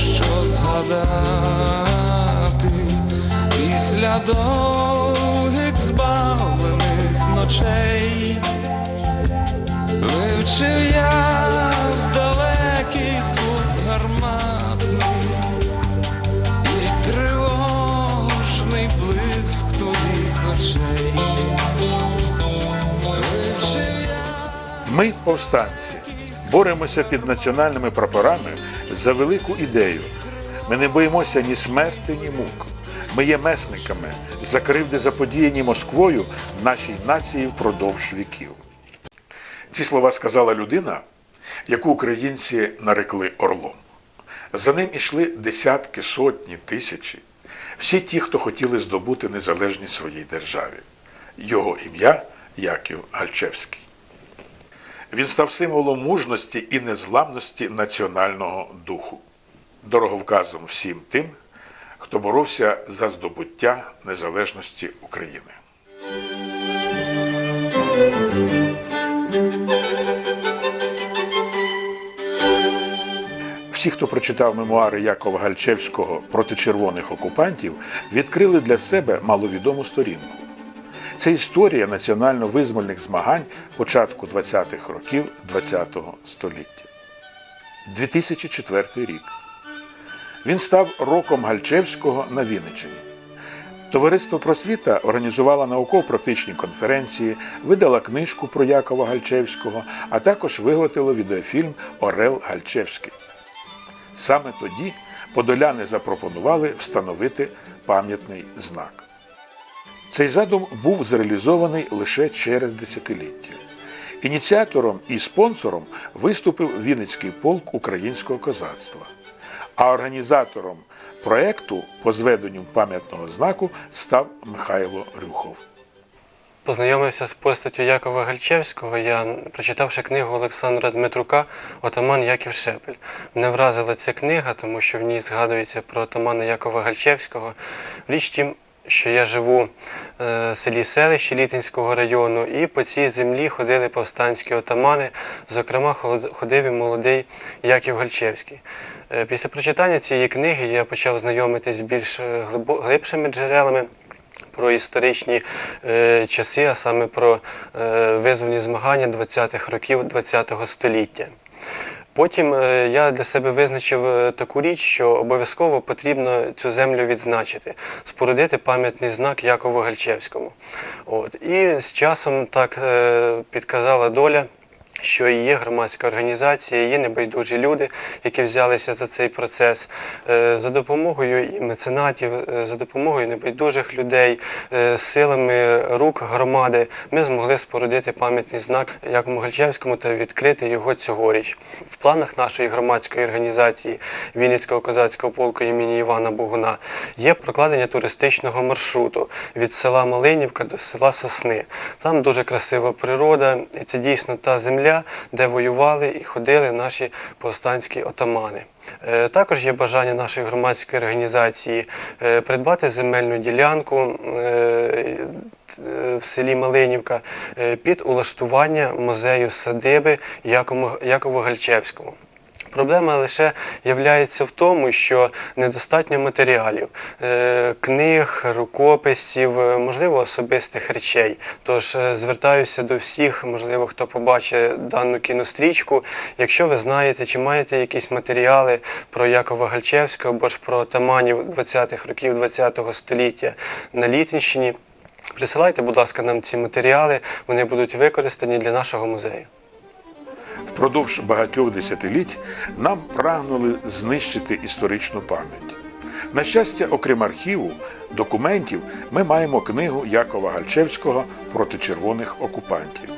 що згадати після довгих збавлених ночей. Вивчив я далекий звук гарматний і тривожний блиск твоїх очей. Ми, повстанці, боремося під національними прапорами за велику ідею. Ми не боїмося ні смерти, ні мук. Ми є месниками за кривди заподіяні Москвою нашій нації впродовж віків. Ці слова сказала людина, яку українці нарекли орлом. За ним ішли десятки, сотні, тисячі, всі ті, хто хотіли здобути незалежність своїй державі. Його ім'я Яків Гальчевський. Він став символом мужності і незламності національного духу, дороговказом всім тим, хто боровся за здобуття незалежності України. Всі, хто прочитав мемуари Якова Гальчевського проти червоних окупантів, відкрили для себе маловідому сторінку. Це історія національно-визвольних змагань початку 20-х років ХХ століття. 2004 рік. Він став роком Гальчевського на Вінниччині. Товариство просвіта організувало науково-практичні конференції, видало книжку про Якова Гальчевського, а також виготовило відеофільм Орел Гальчевський. Саме тоді подоляни запропонували встановити пам'ятний знак. Цей задум був зреалізований лише через десятиліття. Ініціатором і спонсором виступив Вінницький полк українського козацтва, а організатором проекту по зведенню пам'ятного знаку став Михайло Рюхов. Познайомився з постаттю Якова Гальчевського, я прочитавши книгу Олександра Дмитрука Отаман Яків Шепель. Мене вразила ця книга, тому що в ній згадується про отамана Якова Гальчевського. Річ тім, що я живу е, в селі селищі Літинського району, і по цій землі ходили повстанські отамани, зокрема ходив і молодий Яків Гальчевський. Е, Після прочитання цієї книги я почав знайомитись з більш е, глибшими джерелами про історичні е, часи, а саме про е, визвольні змагання 20-х років ХХ століття. Потім е, я для себе визначив е, таку річ, що обов'язково потрібно цю землю відзначити, спорудити пам'ятний знак Якову Гальчевському. От. І з часом так е, підказала доля. Що і є громадська організація, є небайдужі люди, які взялися за цей процес Е, за допомогою і меценатів, е, за допомогою небайдужих людей, е, силами рук громади. Ми змогли спорудити пам'ятний знак Якому Гальчевському та відкрити його цьогоріч. В планах нашої громадської організації Вінницького козацького полку імені Івана Богуна є прокладення туристичного маршруту від села Малинівка до села Сосни. Там дуже красива природа, і це дійсно та земля, де воювали і ходили наші повстанські отамани. Е, Також є бажання нашої громадської організації е, придбати земельну ділянку е, в селі Малинівка під улаштування музею садиби Гальчевському. Проблема лише являється в тому, що недостатньо матеріалів, е, книг, рукописів, е, можливо, особистих речей. Тож е, звертаюся до всіх, можливо, хто побачить дану кінострічку. Якщо ви знаєте, чи маєте якісь матеріали про Якова Гальчевського або ж про отаманів 20-х років ХХ століття на Літинщині, присилайте, будь ласка, нам ці матеріали, вони будуть використані для нашого музею. Впродовж багатьох десятиліть нам прагнули знищити історичну пам'ять. На щастя, окрім архіву, документів, ми маємо книгу Якова Гальчевського проти червоних окупантів.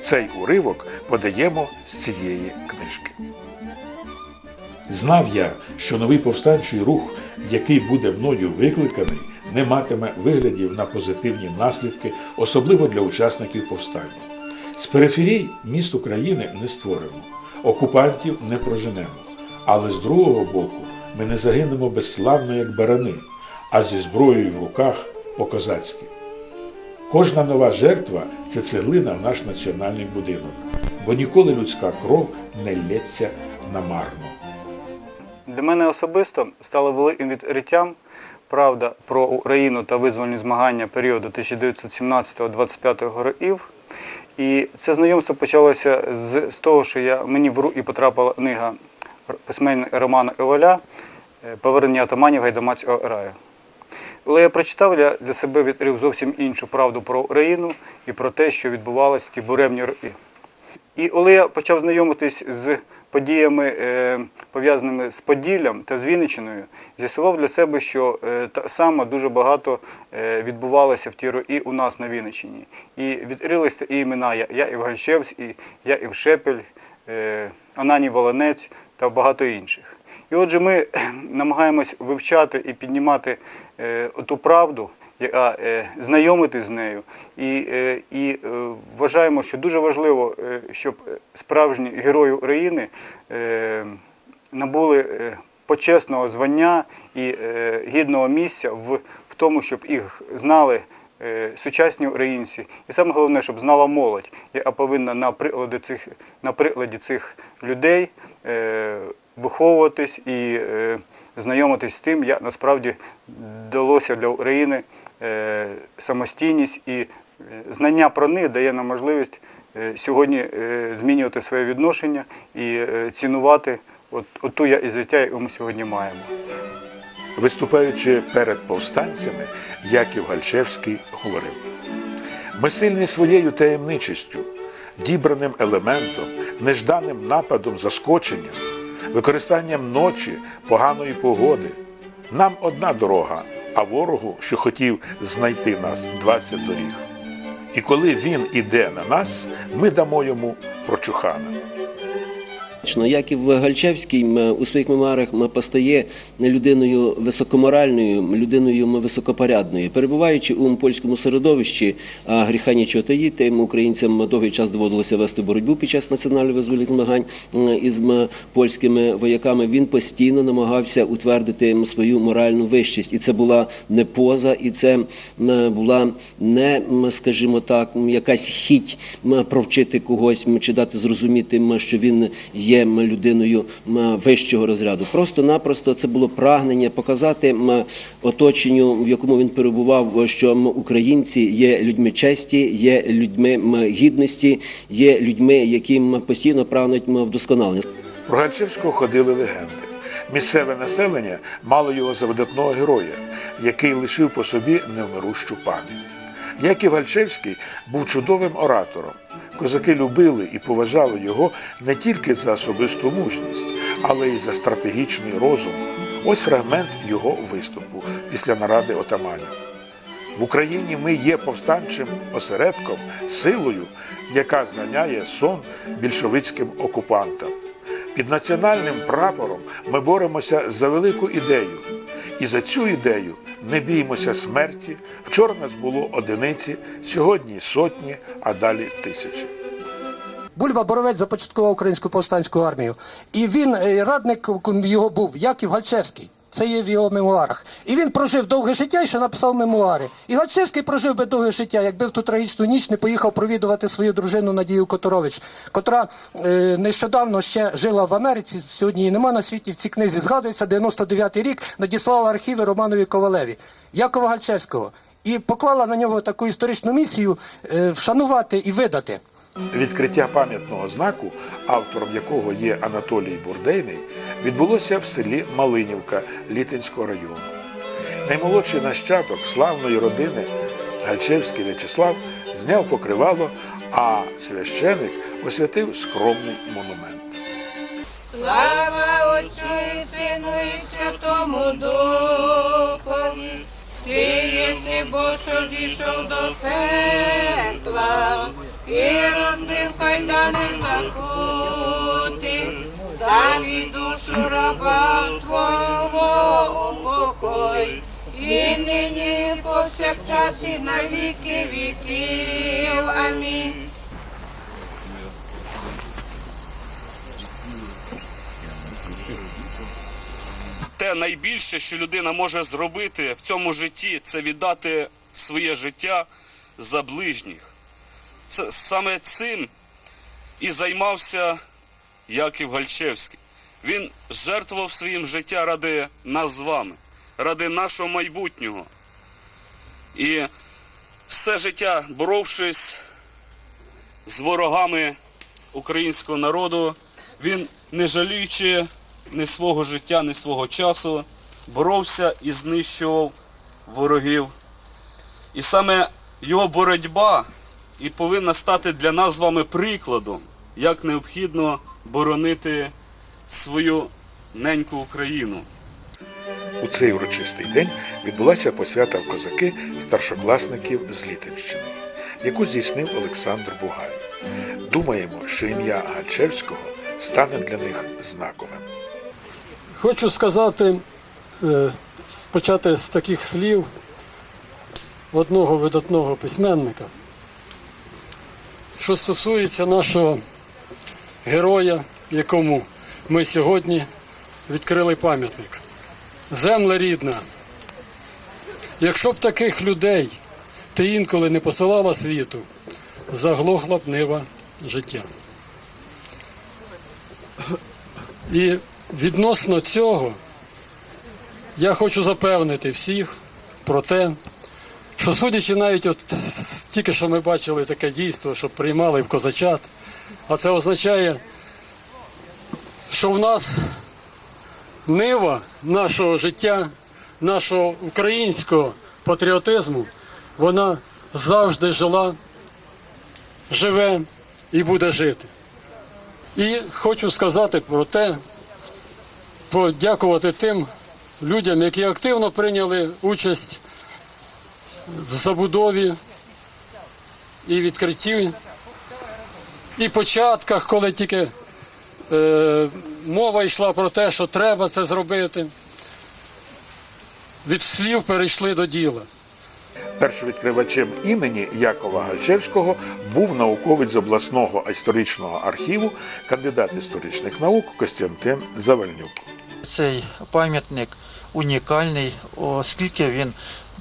Цей уривок подаємо з цієї книжки. Знав я, що новий повстанчий рух, який буде мною викликаний, не матиме виглядів на позитивні наслідки, особливо для учасників повстання. З периферій міст України не створимо, окупантів не проженемо, але з другого боку ми не загинемо безславно, як барани, а зі зброєю в руках по-козацьки. Кожна нова жертва це цеглина в наш національний будинок, бо ніколи людська кров не лється намарно. Для мене особисто стало великим відкриттям правда про Україну та визвольні змагання періоду 1917-25 років. І це знайомство почалося з, з того, що я, мені в руки потрапила книга письменника Романа Коваля е, Повернення атаманів Гайдамацького раю. Але я прочитав, я для себе відкрив зовсім іншу правду про Україну і про те, що відбувалося в ті буремні роки. І коли я почав знайомитись з подіями, е, пов'язаними з Поділлям та з Вінниччиною, з'ясував для себе, що е, так дуже багато е, відбувалося в ті роки у нас на Вінниччині. І відкрилися і імена Я- Яїв Гальчевський, Яїв Шепель, е, Ананій Волонець та багато інших. І отже, ми намагаємось вивчати і піднімати ту правду, яка е, знайомити з нею. І, е, і е, вважаємо, що дуже важливо, щоб справжні герої України набули почесного звання і гідного місця в, в тому, щоб їх знали. Сучасні українці, і саме головне, щоб знала молодь, яка повинна на прикладі цих, на прикладі цих людей виховуватись і знайомитись з тим, як насправді вдалося для України самостійність і е, знання про них дає нам можливість е, сьогодні е, змінювати своє відношення і е, цінувати от, ту я- і життя, яке ми сьогодні маємо. Виступаючи перед повстанцями, Яків Гальчевський говорив: ми сильні своєю таємничістю, дібраним елементом, нежданим нападом, заскоченням, використанням ночі, поганої погоди. Нам одна дорога, а ворогу, що хотів знайти нас, 20 доріг. І коли він іде на нас, ми дамо йому прочухана. Фактично, Яків Гальчевський м, у своїх мемуарах м, постає людиною високоморальною, людиною високопорядною. Перебуваючи у польському середовищі, а гріха нічого таїти, українцям довгий час доводилося вести боротьбу під час національно-визвольних змагань із польськими вояками. Він постійно намагався утвердити свою моральну вищість, і це була не поза, і це була не, скажімо так, якась хіть провчити когось чи дати зрозуміти, що він є м, людиною вищого розряду. Просто-напросто це було прагнення показати оточенню, в якому він перебував, що українці є людьми честі, є людьми гідності, є людьми, які постійно прагнуть вдосконалення. Про Гальчевського ходили легенди. Місцеве населення мало його за видатного героя, який лишив по собі невмирущу пам'ять. Яків Гальчевський був чудовим оратором. Козаки любили і поважали його не тільки за особисту мужність, але й за стратегічний розум. Ось фрагмент його виступу після наради отаманів. В Україні ми є повстанчим осередком, силою, яка зганяє сон більшовицьким окупантам. Під національним прапором ми боремося за велику ідею. І за цю ідею не біймося смерті. Вчора нас було одиниці, сьогодні сотні, а далі тисячі. Бульба Боровець започаткував українську повстанську армію. І він, е, радник його був Яків Гальчевський. Це є в його мемуарах. І він прожив довге життя і ще написав мемуари. І Гальчевський прожив би довге життя, якби в ту трагічну ніч не поїхав провідувати свою дружину Надію Которович, котра е, нещодавно ще жила в Америці. Сьогодні її нема на світі. В цій книзі згадується 99-й рік, надіслала архіви Романові Ковалеві, Якова Гальчевського. І поклала на нього таку історичну місію е, вшанувати і видати. Відкриття пам'ятного знаку, автором якого є Анатолій Бурдейний, відбулося в селі Малинівка Літинського району. Наймолодший нащадок славної родини Гальчевський В'ячеслав зняв покривало, а священик освятив скромний монумент. Слава Отцю і Сину і Святому Духові, Ти єси що зійшов до пекла, і розбив кайдани закути, за душу раба Твого упокой, і нині повсякчас і на віки віків. Амінь. те найбільше, що людина може зробити в цьому житті, це віддати своє життя за ближніх. Саме цим і займався Яків Гальчевський. Він жертвував своїм життя ради нас з вами, ради нашого майбутнього. І все життя, боровшись з ворогами українського народу, він, не жаліючи ні свого життя, ні свого часу, боровся і знищував ворогів. І саме його боротьба і повинна стати для нас з вами прикладом, як необхідно боронити свою неньку Україну. У цей урочистий день відбулася посвята в козаки старшокласників з Літинщини, яку здійснив Олександр Бугай. Думаємо, що ім'я Гальчевського стане для них знаковим. Хочу сказати, е, почати з таких слів одного видатного письменника, що стосується нашого героя, якому ми сьогодні відкрили пам'ятник. Земля рідна. Якщо б таких людей ти інколи не посилала світу, заглохла б нива життя. І відносно цього я хочу запевнити всіх про те, що судячи навіть от тільки що ми бачили таке дійство, що приймали в козачат, а це означає, що в нас нива нашого життя, нашого українського патріотизму, вона завжди жила, живе і буде жити. І хочу сказати про те, подякувати тим людям, які активно прийняли участь в забудові і відкритті, і початках, коли тільки е, мова йшла про те, що треба це зробити. Від слів перейшли до діла. Першовідкривачем імені Якова Гальчевського був науковець з обласного історичного архіву, кандидат історичних наук Костянтин Завальнюк. Цей пам'ятник унікальний, оскільки він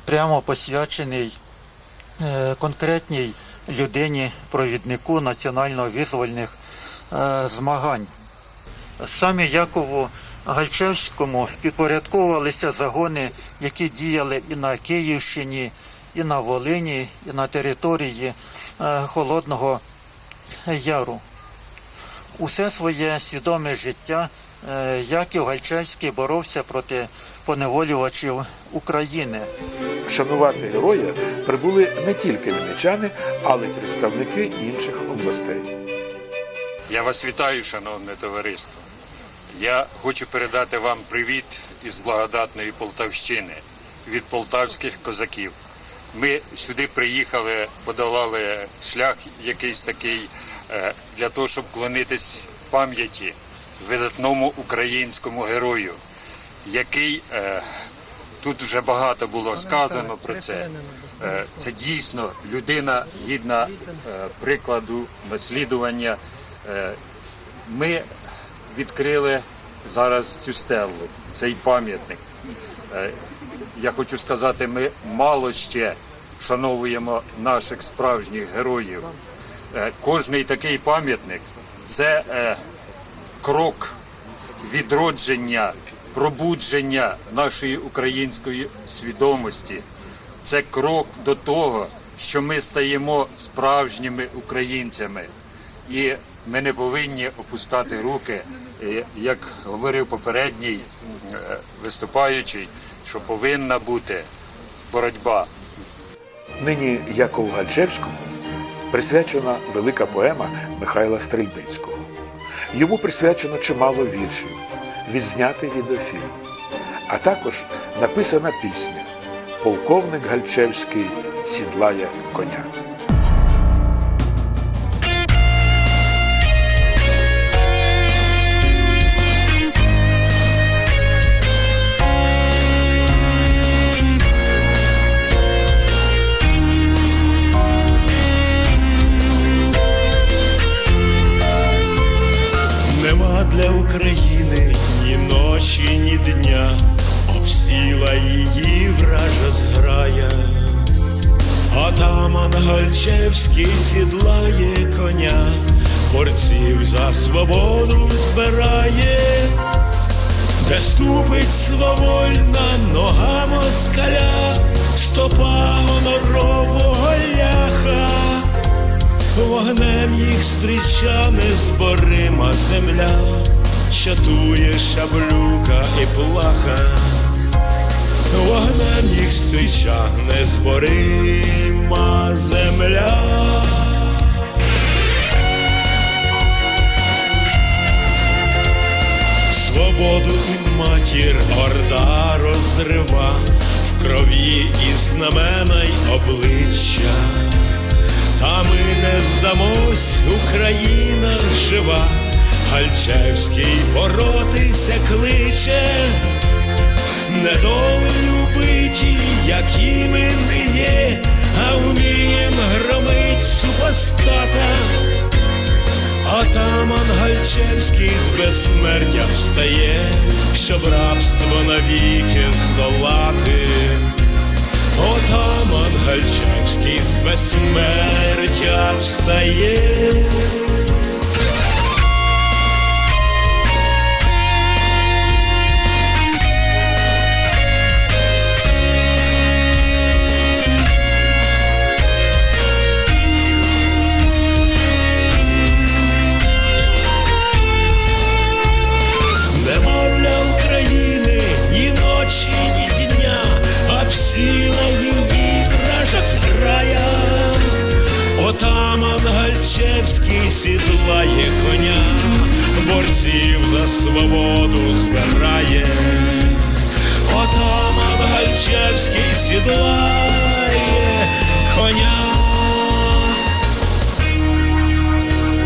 прямо посвячений е, конкретній людині, провіднику національно-визвольних е, змагань. Саме Якову Гальчевському підпорядковувалися загони, які діяли і на Київщині, і на Волині, і на території е, Холодного Яру. Усе своє свідоме життя е, Яків Гальчевський боровся проти поневолювачів України. Вшанувати героя прибули не тільки вінничани, але й представники інших областей. Я вас вітаю, шановне товариство. Я хочу передати вам привіт із благодатної Полтавщини від полтавських козаків. Ми сюди приїхали, подолали шлях якийсь такий е, для того, щоб клонитись пам'яті видатному українському герою, який е, тут вже багато було сказано про це. Е, Це дійсно людина гідна е, прикладу наслідування. Ми відкрили зараз цю стелу, цей пам'ятник. Я хочу сказати, ми мало ще вшановуємо наших справжніх героїв. Кожний такий пам'ятник це крок відродження, пробудження нашої української свідомості. Це крок до того, що ми стаємо справжніми українцями. І ми не повинні опускати руки, як говорив попередній е, виступаючий, що повинна бути боротьба. Нині Якову Гальчевському присвячена велика поема Михайла Стрельбицького. Йому присвячено чимало віршів, відзнятий відеофільм, а також написана пісня Полковник Гальчевський сідлає коня. Ступить свавольна нога москаля, стопа гонорового ляха, вогнем їх стріча незборима земля, чатує шаблюка і плаха, вогнем їх стріча незборима земля. Свободу матір орда розрива в крові і знамена й обличчя. Та ми не здамось, Україна жива, Гальчевський боротися кличе, недолею биті, які ми не є, а вмієм громить супостата. Атаман Гальчевський з безсмертя встає, щоб рабство навіки здолати. Отаман Гальчевський з безсмертя встає. Отаман Гальчевський сідлає коня, борців за свободу збирає. Отаман Гальчевський сідлає коня.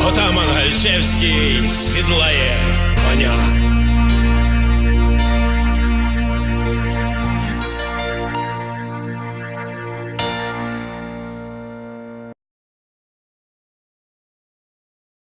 Отаман Гальчевський сідлає коня.